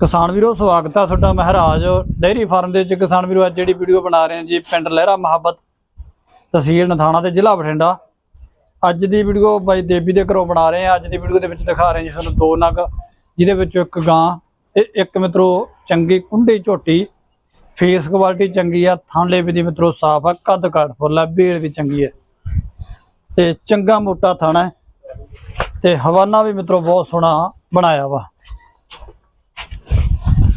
ਕਿਸਾਨ ਵੀਰੋ, ਸਵਾਗਤ ਆ ਤੁਹਾਡਾ ਮਹਾਰਾਜ ਡੇਅਰੀ ਫਾਰਮ ਦੇ ਵਿੱਚ। ਕਿਸਾਨ ਵੀਰੋ, ਅੱਜ ਜਿਹੜੀ ਵੀਡੀਓ ਬਣਾ ਰਹੇ ਹਾਂ ਜੀ, ਪਿੰਡ ਲਹਿਰਾ ਮੁਹੱਬਤ ਤਹਿਸੀਲ ਨਥਾਣਾ ਤੇ ਜ਼ਿਲ੍ਹਾ ਬਠਿੰਡਾ। ਅੱਜ ਦੀ ਵੀਡੀਓ ਬਾਈ ਦੇਵੀ ਦੇ ਘਰੋਂ ਬਣਾ ਰਹੇ ਹਾਂ। ਅੱਜ ਦੀ ਵੀਡੀਓ ਦੇ ਵਿੱਚ ਦਿਖਾ ਰਹੇ ਹਾਂ ਜੀ ਤੁਹਾਨੂੰ ਦੋ ਨਗ, ਜਿਹਦੇ ਵਿੱਚੋਂ ਇੱਕ ਗਾਂ ਤੇ ਇੱਕ ਮਿੱਤਰੋ ਚੰਗੀ ਕੁੰਡੀ ਝੋਟੀ। ਫੇਸ ਕੁਆਲਿਟੀ ਚੰਗੀ ਆ, ਥਾਂਲੇ ਵੀ ਦੀ ਮਿੱਤਰੋ ਸਾਫ਼ ਆ, ਕੱਦ ਕਾਠ ਫੁੱਲ ਆ, ਬੇਲ ਵੀ ਚੰਗੀ ਹੈ ਤੇ ਚੰਗਾ ਮੋਟਾ ਥਾਣਾ ਹੈ। ਤੇ ਹਵਾਨਾ ਵੀ ਮਿੱਤਰੋ ਬਹੁਤ ਸੋਹਣਾ ਬਣਾਇਆ ਵਾ।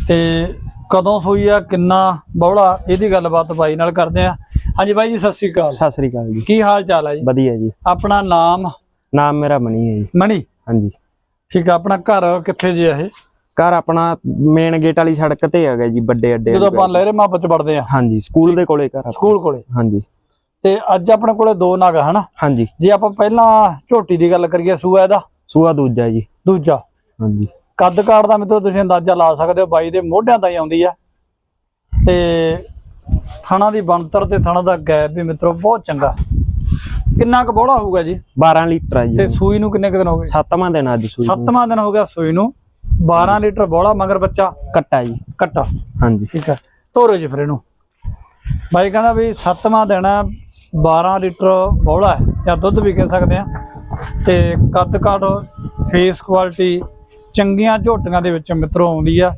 ਤੇ ਕਦੋਂ ਸੋਈ ਆ ਕਿੰਨਾ ਬੌੜਾ ਇਹਦੀ ਗੱਲਬਾਤ ਬਾਈ ਨਾਲ ਕਰਦੇ ਆ। ਹਾਂਜੀ ਬਾਈ ਜੀ ਸਤਿ ਸ੍ਰੀ ਅਕਾਲ। ਸਤਿ ਸ੍ਰੀ ਅਕਾਲ ਜੀ। ਕੀ ਹਾਲ ਚਾਲ ਹੈ ਜੀ? ਵਧੀਆ ਜੀ। ਆਪਣਾ ਨਾਮ? ਨਾਮ ਮੇਰਾ ਮਣੀ ਹੈ ਜੀ। ਮਣੀ ਹਾਂਜੀ। ਠੀਕ ਆ ਆਪਣਾ ਘਰ ਕਿੱਥੇ ਜੀ ਇਹ? ਘਰ ਆਪਣਾ ਮੇਨ ਗੇਟ ਵਾਲੀ ਸੜਕ ਤੇ ਹੈਗਾ ਜੀ ਵੱਡੇ ਅੱਡੇ ਜਦੋਂ ਆਪਾਂ ਲਹਿਰੇ ਮਾਪੇ ਚ ਵੜਦੇ ਆ। ਹਾਂਜੀ ਸਕੂਲ ਦੇ ਕੋਲੇ ਘਰ। ਸਕੂਲ ਕੋਲੇ। ਹਾਂਜੀ। ਤੇ ਅੱਜ ਆਪਣੇ ਕੋਲੇ ਦੋ ਨਗ ਹਨਾ? ਹਾਂਜੀ। ਜੇ ਆਪਾਂ ਪਹਿਲਾਂ ਝੋਟੀ ਦੀ ਗੱਲ ਕਰੀਏ ਸੂਆ ਇਹਦਾ? ਸੂਆ ਦੂਜਾ ਜੀ। ਦੂਜਾ। ਹਾਂਜੀ। ਕੱਦ ਕਾਠ ਦਾ ਮਿੱਤਰੋ ਤੁਸੀਂ ਅੰਦਾਜ਼ਾ ਲਾ ਸਕਦੇ ਹੋ ਬਾਈ ਦੇ ਮੋਢਿਆਂ ਤਾਂ ਹੀ ਆਉਂਦੀ ਆ। ਤੇ ਥਣਾ ਦੀ ਬਣਤਰ ਤੇ ਥਣਾ ਦਾ ਗੈਪ ਵੀ ਮਿੱਤਰੋ ਬਹੁਤ ਚੰਗਾ। ਕਿੰਨਾ ਕੁ ਬੋੜਾ ਹੋਊਗਾ ਜੀ? 12 ਲੀਟਰ ਆ ਤੇ ਜੀ ਸੂਈ ਨੂੰ ਕਿੰਨੇ ਕੁ ਦਿਨ ਹੋ ਗਏ? ਸੱਤਵਾਂ ਦਿਨ ਅੱਜ ਸੂਈ ਨੂੰ। ਸੱਤਵਾਂ ਦਿਨ ਹੋ ਗਿਆ ਸੂਈ ਨੂੰ। 12 ਲੀਟਰ ਬੋਲਾ ਮਗਰ ਬੱਚਾ। ਕੱਟਾ ਜੀ। ਕੱਟਾ। ਹਾਂਜੀ। ਠੀਕ ਹੈ ਤੋਰੋ ਜੀ ਫਿਰ ਇਹਨੂੰ। ਬਾਈ ਕਹਿੰਦਾ ਵੀ ਸੱਤਵਾਂ ਦਿਨ ਹੈ 12 ਲੀਟਰ ਹੈ। ਜਾਂ ਦੁੱਧ ਵੀ ਕਹਿ ਸਕਦੇ ਆ। ਤੇ ਕੱਦ ਕਾਠ ਫੇਸ ਕੁਆਲਿਟੀ ਚੰਗੀਆਂ ਝੋਟੀਆਂ ਦੇ ਵਿੱਚ ਮਿੱਤਰੋ ਆਉਂਦੀ ਆ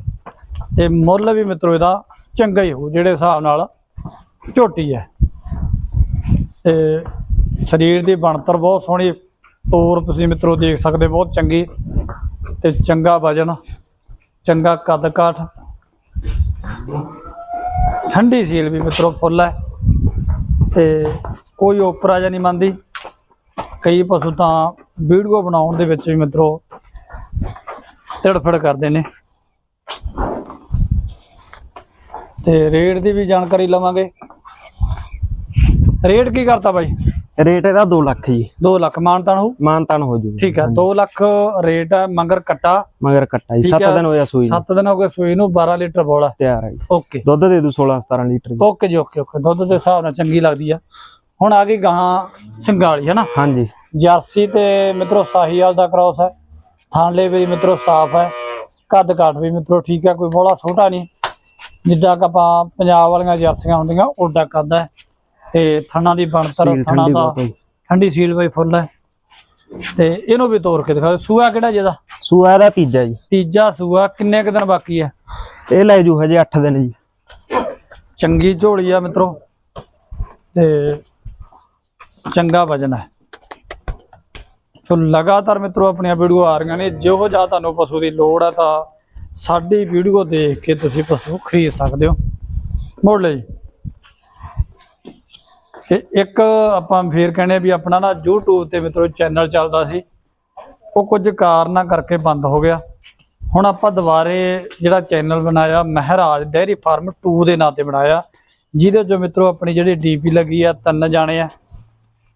ਤੇ ਮੁੱਲ ਵੀ ਮਿੱਤਰੋ ਇਹਦਾ ਚੰਗਾ ਹੀ ਹੋ ਜਿਹੜੇ ਹਿਸਾਬ ਨਾਲ ਝੋਟੀ ਹੈ। ਤੇ ਸਰੀਰ ਦੀ ਬਣਤਰ ਬਹੁਤ ਸੋਹਣੀ ਤੋਰ ਤੁਸੀਂ ਮਿੱਤਰੋ ਦੇਖ ਸਕਦੇ ਬਹੁਤ ਚੰਗੀ ਤੇ ਚੰਗਾ ਵਜਨ, ਚੰਗਾ ਕੱਦ ਕਾਠ। ਠੰਡੀ ਸੀਲ ਵੀ ਮਿੱਤਰੋ ਫੁੱਲ ਹੈ ਤੇ ਕੋਈ ਓਪਰਾ ਜਾਂ ਨਹੀਂ ਮੰਨਦੀ। ਕਈ ਪਸ਼ੂ ਤਾਂ ਵੀਡੀਓ ਬਣਾਉਣ ਦੇ ਵਿੱਚ ਵੀ ਮਿੱਤਰੋ ਤੜਫੜ ਕਰਦੇ ਨੇ। ਤੇ ਰੇਟ ਦੀ ਵੀ ਜਾਣਕਾਰੀ ਲਵਾਂਗੇ। ਰੇਟ ਕੀ ਕਰਤਾ ਬਾਈ? ਰੇਟ ਇਹਦਾ 2 ਲੱਖ ਜੀ। 2 ਲੱਖ ਮਾਨਤਾਨ ਹੋ? ਮਾਨਤਾਨ ਹੋ ਜੂਗਾ। ਠੀਕ ਹੈ 2 ਲੱਖ ਰੇਟ ਹੈ ਮੰਗਰ ਕੱਟਾ। ਮਗਰ ਕੱਟਾ ਜੀ ਠੀਕ 7 ਆ। ਦਿਨ ਹੋਇਆ ਸੂਈ ਨੂੰ। 7 ਦਿਨ ਹੋ ਗਏ ਸੂਈ ਨੂੰ 12 ਲੀਟਰ ਬੋਲਾ। ਤਿਆਰ ਹੈ ਜੀ। ਓਕੇ। ਦੁੱਧ ਦੇ ਦੂ 16 17 ਲੀਟਰ ਜੀ। ਓਕੇ ਜੀ ਓਕੇ ਓਕੇ। ਦੁੱਧ ਦੇ ਹਿਸਾਬ ਨਾਲ ਚੰਗੀ ਲੱਗਦੀ ਆ। ਹੁਣ ਆ ਗਈ ਗਾਂ ਸਿੰਗਾਲੀ ਹੈ ਨਾ ਹਾਂਜੀ। ਜਰਸੀ ਤੇ ਮਿੱਤਰੋ ਸਾਹੀਵਾਲ ਦਾ ਕ੍ਰਾਸ ਹੈ ਥਾਂਲੇ ਵੀ ਮਿੱਤਰੋ ਸਾਫ਼ ਹੈ। ਕੱਦ ਕਾਠ ਵੀ ਮਿੱਤਰੋ ਠੀਕ ਹੈ ਕੋਈ ਬੋਲਾ ਛੋਟਾ ਨਹੀਂ। ਜਿੱਦਾਂ ਕਿ ਆਪਾਂ ਪੰਜਾਬ ਵਾਲੀਆਂ ਜਰਸੀਆਂ ਹੁੰਦੀਆਂ ਓਡਾ ਕੱਦ ਹੈ। ਤੇ ਥਣਾ ਦੀ ਬਣਤਰ ਥਣਾ ਦਾ। ਠੰਡੀ ਸੀਲ ਬਈ ਫੁੱਲ ਹੈ। ਤੇ ਇਹਨੂੰ ਵੀ ਤੋੜ ਕੇ ਦਿਖਾਓ। ਸੂਆ ਕਿਹੜਾ ਜਿਹਦਾ ਸੂਆ ਇਹਦਾ ਤੀਜਾ ਜੀ। ਤੀਜਾ ਸੂਆ ਕਿੰਨੇ ਕੁ ਦਿਨ ਬਾਕੀ ਹੈ? ਇਹ ਲੈ ਜੂ ਹਜੇ 8 ਦਿਨ ਜੀ। ਚੰਗੀ ਝੋਲੀ ਆ ਮਿੱਤਰੋ। ਤੇ ਚੰਗਾ ਵਜਨ ਹੈ। ਸੋ ਲਗਾਤਾਰ ਮਿੱਤਰੋ ਆਪਣੀਆਂ ਵੀਡੀਓ ਆ ਰਹੀਆਂ ਨੇ। ਜਿਹੋ ਜਿਹਾ ਤੁਹਾਨੂੰ ਪਸ਼ੂ ਦੀ ਲੋੜ ਹੈ ਤਾਂ ਸਾਡੀ ਵੀਡੀਓ ਦੇਖ ਕੇ ਤੁਸੀਂ ਪਸ਼ੂ ਖਰੀਦ ਸਕਦੇ ਹੋ। ਮੋੜ ਲਈ। ਤੇ ਇੱਕ ਆਪਾਂ ਫੇਰ ਕਹਿੰਦੇ ਵੀ ਆਪਣਾ ਨਾ YouTube ਤੇ ਮਿੱਤਰੋ ਚੈਨਲ ਚੱਲਦਾ ਸੀ। ਉਹ ਕੁਝ ਕਾਰਨਾਂ ਕਰਕੇ ਬੰਦ ਹੋ ਗਿਆ। ਹੁਣ ਆਪਾਂ ਦੁਬਾਰੇ ਜਿਹੜਾ ਚੈਨਲ ਬਣਾਇਆ, ਮਹਾਰਾਜ ਡੈਰੀ ਫਾਰਮ 2 ਦੇ ਨਾਂ ਤੇ ਬਣਾਇਆ। ਜਿਹਦੇ ਜੋ ਮਿੱਤਰੋ ਆਪਣੀ ਜਿਹੜੀ ਡੀਪੀ ਲੱਗੀ ਆ, ਤਿੰਨ ਜਾਣੇ ਆ।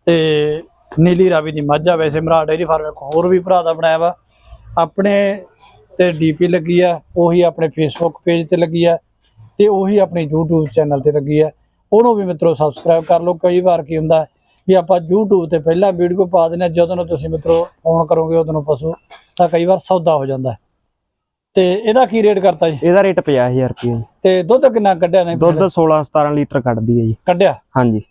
ਤੇ ਨੀਲੀ ਰਾਵੀ ਦੀ ਮੱਝ ਆ ਵੈਸੇ ਮਹਾਰਾਜ ਡੈਰੀ ਫਾਰਮ ਇੱਕ ਹੋਰ ਵੀ ਭਰਾ ਦਾ ਬਣਾਇਆ ਵਾ। ਆਪਣੇ ਤੇ ਡੀਪੀ ਲੱਗੀ ਆ ਉਹੀ ਆਪਣੇ ਫੇਸਬੁੱਕ ਪੇਜ ਤੇ ਲੱਗੀ ਆ ਤੇ ਉਹੀ ਆਪਣੀ YouTube ਚੈਨਲ ਤੇ ਲੱਗੀ ਆ। ਉਹਨੂੰ ਵੀ ਮਿੱਤਰੋ ਸਬਸਕ੍ਰਾਈਬ ਕਰ ਲਓ ਕਈ ਵਾਰ ਕੀ ਹੁੰਦਾ ਵੀ ਆਪਾਂ YouTube ਤੇ ਪਹਿਲਾਂ ਵੀਡੀਓ ਪਾ ਦਿੰਦੇ ਹਾਂ ਜਦੋਂ ਨੂੰ ਤੁਸੀਂ ਮਿੱਤਰੋ ਫੋਨ ਕਰੋਗੇ ਉਦੋਂ ਪਸ਼ੂ ਤਾਂ ਕਈ ਵਾਰ ਸੌਦਾ ਹੋ ਜਾਂਦਾ। ਤੇ ਇਹਦਾ ਕੀ ਰੇਟ ਕਰਤਾ ਜੀ? ਇਹਦਾ ਰੇਟ 50000 ਰੁਪਏ ਜੀ। ਤੇ ਦੁੱਧ ਕਿੰਨਾ ਕੱਢਿਆ ਨੇ ਦੁੱਧ 16 17 ਲੀਟਰ ਕੱਢਦੀ ਹੈ ਜੀ। ਕੱਢਿਆ? ਹਾਂਜੀ।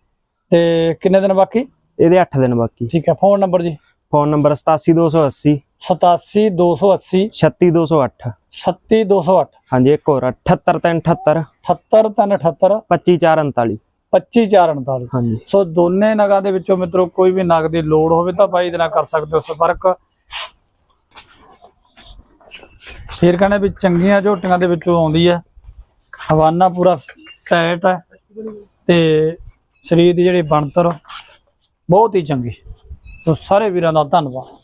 ਤੇ ਕਿੰਨੇ ਦਿਨ ਬਾਕੀ? ਇਹਦੇ 8 ਦਿਨ ਬਾਕੀ। ਠੀਕ ਹੈ ਫੋਨ ਨੰਬਰ ਜੀ। ਫੋਨ ਨੰਬਰ 87280 87280 36208 36208 ਹਾਂਜੀ ਇੱਕ ਹੋਰ 78378 78378 25439 25449 ਹਾਂਜੀ। ਸੋ ਦੋਨੇ ਨਗਾਂ ਦੇ ਵਿੱਚੋਂ ਮਿੱਤਰੋ ਕੋਈ ਵੀ ਨਗ ਦੀ ਲੋੜ ਹੋਵੇ ਤਾਂ ਬਾਈ ਦੇ ਨਾਲ ਕਰ ਸਕਦੇ ਹੋ ਸੰਪਰਕ। ਫਿਰ ਕਹਿੰਦੇ ਵੀ ਚੰਗੀਆਂ ਝੋਟੀਆਂ ਦੇ ਵਿੱਚੋਂ ਆਉਂਦੀ ਹੈ। ਹਵਾਨਾ ਪੂਰਾ ਟਾਈਟ ਹੈ ਤੇ ਸਰੀਰ ਦੀ ਜਿਹੜੀ ਬਣਤਰ ਬਹੁਤ ਹੀ ਚੰਗੀ। ਸੋ ਸਾਰੇ ਵੀਰਾਂ ਦਾ ਧੰਨਵਾਦ।